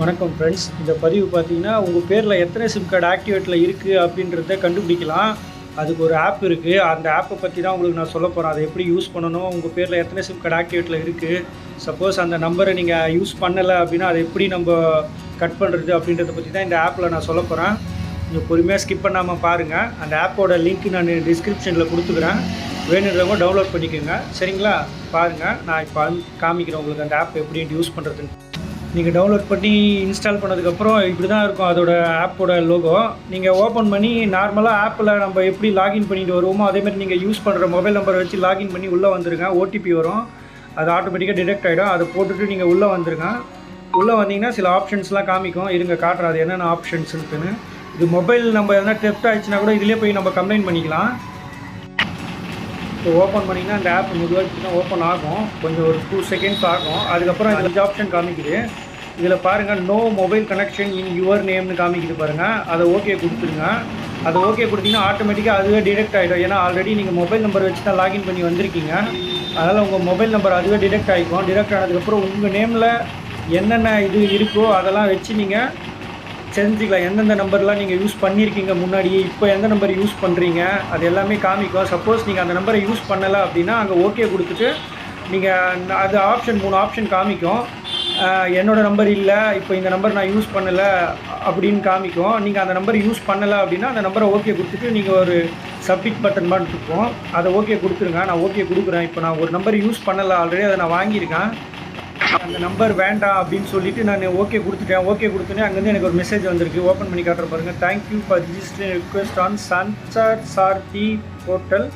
வணக்கம் ஃப்ரெண்ட்ஸ் இந்த பதிவு பார்த்தீங்கன்னா உங்கள் பேரில் எத்தனை சிம் கார்டு ஆக்டிவேட்டில் இருக்குது அப்படின்றத கண்டுபிடிக்கலாம். அதுக்கு ஒரு ஆப் இருக்குது அந்த ஆப்பை பற்றி தான் உங்களுக்கு நான் சொல்ல போகிறேன் அதை எப்படி யூஸ் பண்ணணும்? உங்கள் பேரில் எத்தனை சிம் கார்டு ஆக்டிவேட்டில் இருக்குது சப்போஸ் அந்த நம்பரை நீங்கள் யூஸ் பண்ணலை அப்படின்னா அதை எப்படி நம்ம கட் பண்ணுறது அப்படின்றத பற்றி தான் இந்த ஆப்பில் நான் சொல்ல போகிறேன் நீங்கள் பொறுமையாக ஸ்கிப் பண்ணாமல் பாருங்கள் அந்த ஆப்போட லிங்க் நான் டிஸ்கிரிப்ஷனில் கொடுத்துக்கிறேன். வேணுன்றவங்க டவுன்லோட் பண்ணிக்கோங்க. சரிங்களா? பாருங்கள் நான் இப்போ காமிக்கிறேன் உங்களுக்கு அந்த ஆப் எப்படி யூஸ் பண்ணுறதுன்னு நீங்கள் டவுன்லோட் பண்ணி இன்ஸ்டால் பண்ணதுக்கப்புறம் இப்படி தான் இருக்கும் அதோட ஆப்போட லோகோ நீங்கள் ஓப்பன் பண்ணி நார்மலாக ஆப்பில் நம்ம எப்படி லாகின் பண்ணிட்டு வருவோமோ அதேமாதிரி நீங்கள் யூஸ் பண்ணுற மொபைல் நம்பரை வச்சு லாகின் பண்ணி உள்ளே வந்துருங்க. ஓடிபி வரும். அது ஆட்டோமேட்டிக்காக டிடெக்ட் ஆகிடும் அதை போட்டுட்டு நீங்கள் உள்ளே வந்துருங்க. உள்ளே வந்தீங்கன்னா சில ஆப்ஷன்ஸ்லாம் காமிக்கும். இருங்க காட்டுறாது என்னென்ன என்னென்ன ஆப்ஷன்ஸ்னு இது மொபைல் நம்ம எதனா டெப்ட் ஆயிடுச்சுன்னா கூட இதிலே போய் நம்ம கம்ப்ளைண்ட் பண்ணிக்கலாம். இப்போ ஓப்பன் பண்ணிங்கன்னா அந்த ஆப் மெதுவாக ஓப்பன் ஆகும். கொஞ்சம் ஒரு டூ செகண்ட்ஸ் ஆகும். அதுக்கப்புறம் இந்த ஆப்ஷன் காமிக்குது. இதில் பாருங்கள் no mobile connection in your நேம்னு காமிக்குது பாருங்கள் அதை ஓகே கொடுத்துருங்க. அதை ஓகே கொடுத்தீங்கன்னா ஆட்டோமேட்டிக்காக அதுவே டிடெக்ட் ஆகிடும் ஏன்னா ஆல்ரெடி நீங்கள் மொபைல் நம்பர் வச்சு தான் லாகின் பண்ணி வந்திருக்கீங்க. அதனால் உங்கள் மொபைல் நம்பர் அதுவே டிடெக்ட் ஆகிக்கும் டிடெக்ட் ஆனதுக்கப்புறம் உங்கள் நேமில் என்னென்ன இது இருக்கோ அதெல்லாம் வச்சு நீங்கள் தெரிஞ்சுக்கலாம். எந்தெந்த நம்பர்லாம் நீங்கள் யூஸ் பண்ணியிருக்கீங்க முன்னாடியே இப்போ எந்த நம்பர் யூஸ் பண்ணுறீங்க அது எல்லாமே காமிக்கும். சப்போஸ் நீங்கள் அந்த நம்பரை யூஸ் பண்ணலை அப்படின்னா அங்கே ஓகே கொடுத்துட்டு நீங்கள் அது ஆப்ஷன் மூணு ஆப்ஷன் காமிக்கும். என்னோடய நம்பர் இல்லை. இப்போ இந்த நம்பர் நான் யூஸ் பண்ணலை அப்படின்னு காமிக்கும். நீங்கள் அந்த நம்பர் யூஸ் பண்ணலை அப்படின்னா அந்த நம்பரை ஓகே கொடுத்துட்டு நீங்கள் ஒரு சப்மிட் பட்டன் மாதிரி இருக்கும் அதை ஓகே கொடுத்துருங்க. நான் ஓகே கொடுக்குறேன். இப்போ நான் ஒரு நம்பர் யூஸ் பண்ணலை ஆல்ரெடி அதை நான் வாங்கியிருக்கேன். அந்த நம்பர் வேண்டாம் அப்படின்னு சொல்லிட்டு நான் ஓகே கொடுத்துட்டேன். ஓகே கொடுத்தோன்னே அங்கேருந்து எனக்கு ஒரு மெசேஜ் வந்திருக்கு. ஓப்பன் பண்ணி காட்டுற பாருங்கள் thank you for register request on Sanchar Saathi portal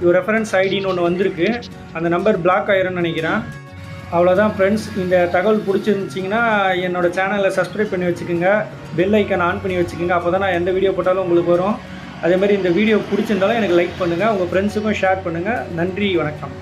இது ரெஃபரன்ஸ் ஐடின்னு ஒன்று வந்திருக்கு. அந்த நம்பர் பிளாக் ஆயிரும்னு நினைக்கிறேன். அவ்வளோதான் ஃப்ரெண்ட்ஸ் இந்த தகவல் பிடிச்சிருந்துச்சிங்கன்னா என்னோடய சேனலை சப்ஸ்கிரைப் பண்ணி வச்சுக்கோங்க. பெல் ஐக்கன் ஆன் பண்ணி வச்சுக்கோங்க. அப்போ தான் நான் எந்த வீடியோ போட்டாலும் உங்களுக்கு வரும். அதே மாதிரி இந்த வீடியோ பிடிச்சிருந்தாலும் எனக்கு லைக் பண்ணுங்கள் உங்கள் ஃப்ரெண்ட்ஸுக்கும் ஷேர் பண்ணுங்கள் நன்றி வணக்கம்.